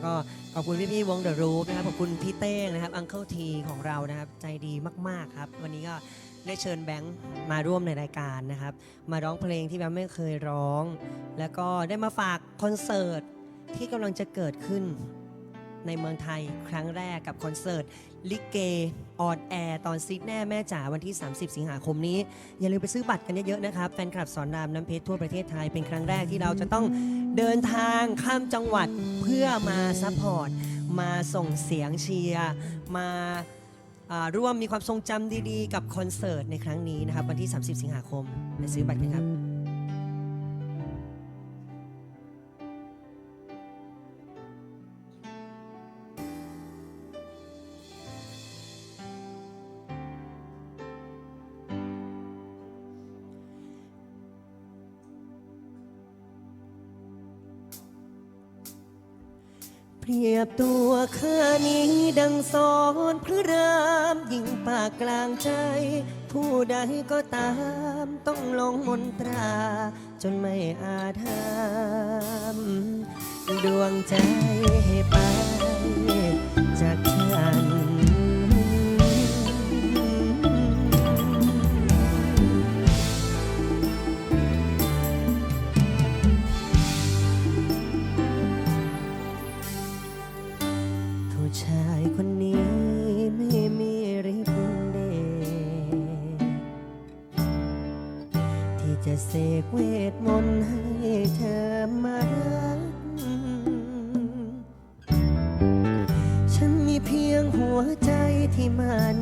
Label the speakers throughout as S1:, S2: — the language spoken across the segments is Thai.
S1: แล้วก็ขอบคุณพี่ๆวงเดอะรูปนะครับขอบคุณพี่เต้งนะครับอังเคิลทีของเรานะครับใจดีมากๆครับ วันนี้ก็ได้เชิญแบงค์มาร่วมในรายการนะครับ มาร้องเพลงที่แบงค์ไม่เคยร้อง แล้วก็ได้มาฝากคอนเสิร์ตที่กำลังจะเกิดขึ้น ในเมืองไทยครั้งแรกกับคอนเสิร์ต ลิเกออนแอร์ตอนซิดแน่แม่จ๋าวันที่ 30 สิงหาคมนี้ อย่าลืมไปซื้อบัตรกันเยอะๆนะครับ แฟนคลับสอนรามน้ำเพชรทั่วประเทศไทยเป็นครั้งแรกที่เราจะต้องเดินทางข้ามจังหวัดเพื่อมาซัพพอร์ต มาส่งเสียงเชียร์มาอ่าร่วมมีความทรงจำดีๆ กับคอนเสิร์ตในครั้งนี้นะครับวันที่ 30 สิงหาคมไปซื้อบัตรกันครับ รียบตัวข้านี้ดังสอนพระรามยิ่งปากกลางใจ ผู้ใดก็ตามต้องลงมนตรา จนไม่อาจห้ามดวงใจให้ไป ที่จะเสกเวทมนต์ให้เธอมารักฉันมีเพียงหัวใจที่มัน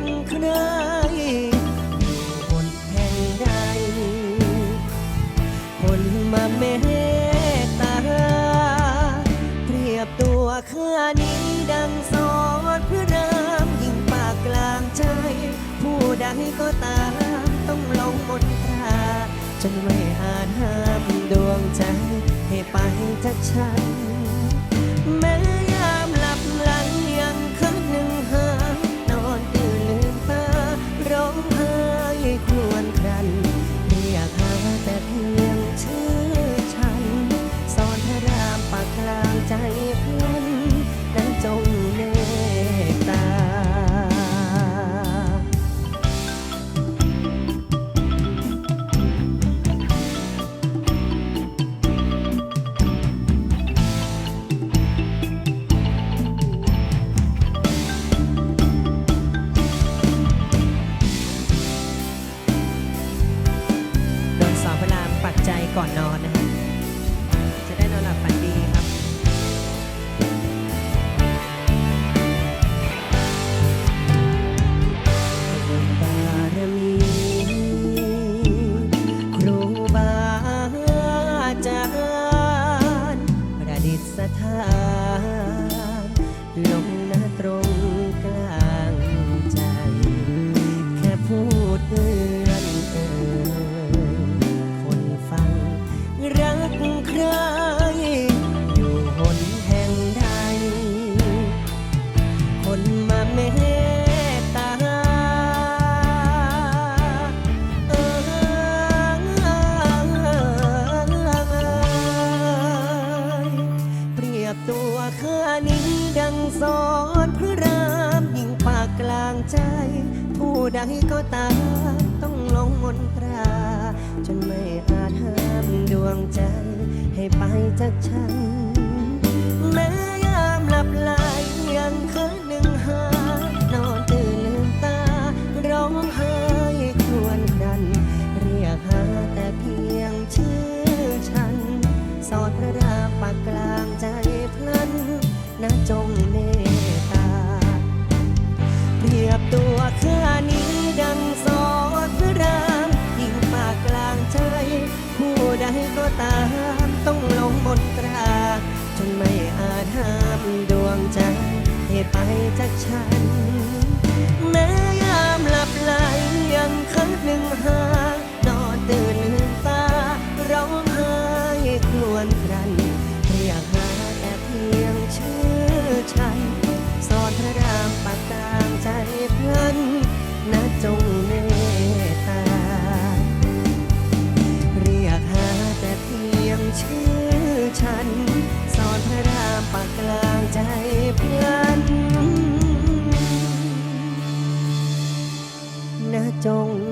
S1: รักใครอยู่บนแห่งใดคนมาเมตตา เปรียบตัวข้านี้ดังสอนเพื่อรามยิ่งปากกลางใจ ผู้ใดก็ตาม ต้องลงมนตราจนไม่อาจห้ามดวงใจ ให้ไปจากฉัน ก่อนนอนนะคะ ใดก็ตามต้องลงมนตรา จนไม่อาจห้ามดวงใจ ให้ไปจากฉันแม้ มนตรา จนไม่อาจห้ามดวงใจให้ไปจากฉัน นะจง